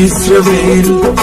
Miguel Israel